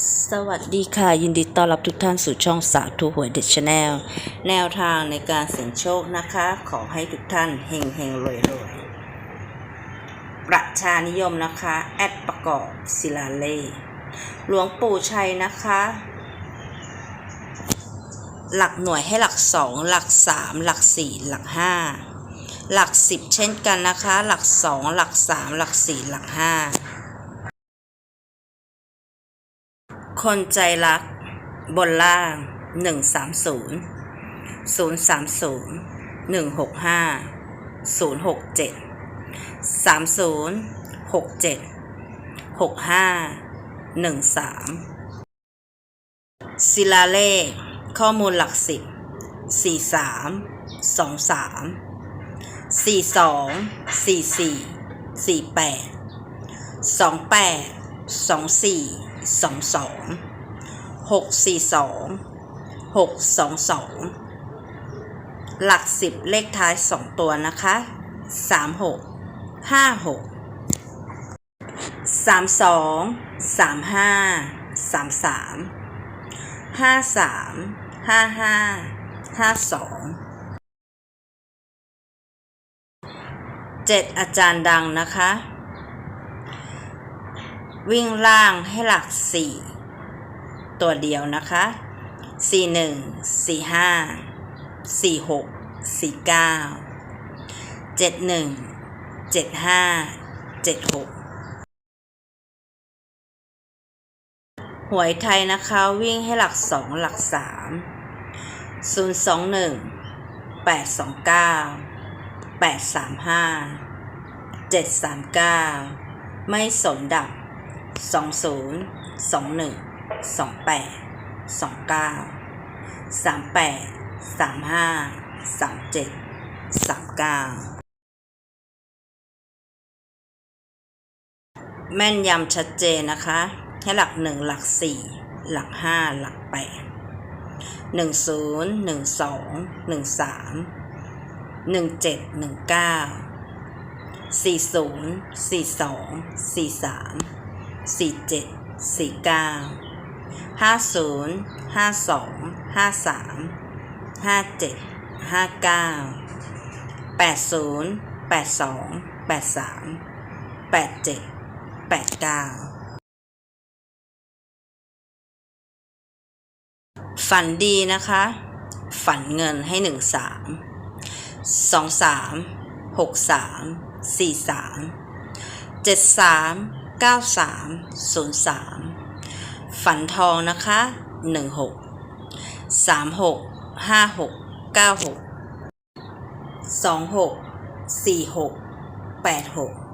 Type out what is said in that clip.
สวัสดีค่ะ ยินดีต้อนรับทุกท่านสู่ช่องสาธุหวยเด็ดชาแนลแนวทางในการเสี่ยงโชคนะคะ ขอให้ทุกท่านเฮงเฮงรวยรวยประชานิยมนะคะ แอดประกอบศิลาเล่หลวงปู่ชัยนะคะ หลักหน่วยให้หลักสองหลักสามหลักสี่หลักห้าหลักสิบเช่นกันนะคะ หลักสองหลักสามหลักสี่หลักห้า คนใจรัก บนล่าง 130 030 165 067 30 67 65 13 ศิลาเลข ข้อมูลหลักสิบ43 23 42 44 48 28 24 สองสองหกสี่สองหกสองสองหลักสิบเลขท้ายสองตัวนะคะสามหกห้าหกสามสองสามห้าสามสามห้าสามห้าห้าห้าสองเจ็ดอาจารย์ดังนะคะ วิ่งล่างให้หลักสี่ตัวเดียวนะคะสี่หนึ่งสี่ห้าสี่หกสี่เก้าเจ็ดหนึ่งเจ็ดห้าเจ็ดหกหวยไทยนะคะวิ่งให้หลักสองหลักสามศูนย์สองหนึ่งแปดสองเก้าแปดสามห้าเจ็ดสามเก้าไม่สนดับ สองศูนย์สองหนึ่งสองแปดสองเก้าสามแปดสามห้าสามเจ็ดสามเก้าแม่นยำชัดเจนนะคะ ให้หลักหนึ่งหลักสี่หลักห้าหลักแปดหนึ่งศูนย์หนึ่งสองหนึ่งสามหนึ่งเจ็ดหนึ่งเก้าสี่ศูนย์สี่สองสี่สาม สี่เจ็ดสี่เก้าห้าศูนย์ห้าสองห้าสามห้าเจ็ดห้าเก้าแปดศูนย์แปดสองแปดสามแปดเจ็ดแปดเก้าฝันดีนะคะ ฝันเงินให้หนึ่งสามสองสามหกสามสี่สามเจ็ดสาม 9303 ฝันทองนะคะ 16 36 56 96 26 46 86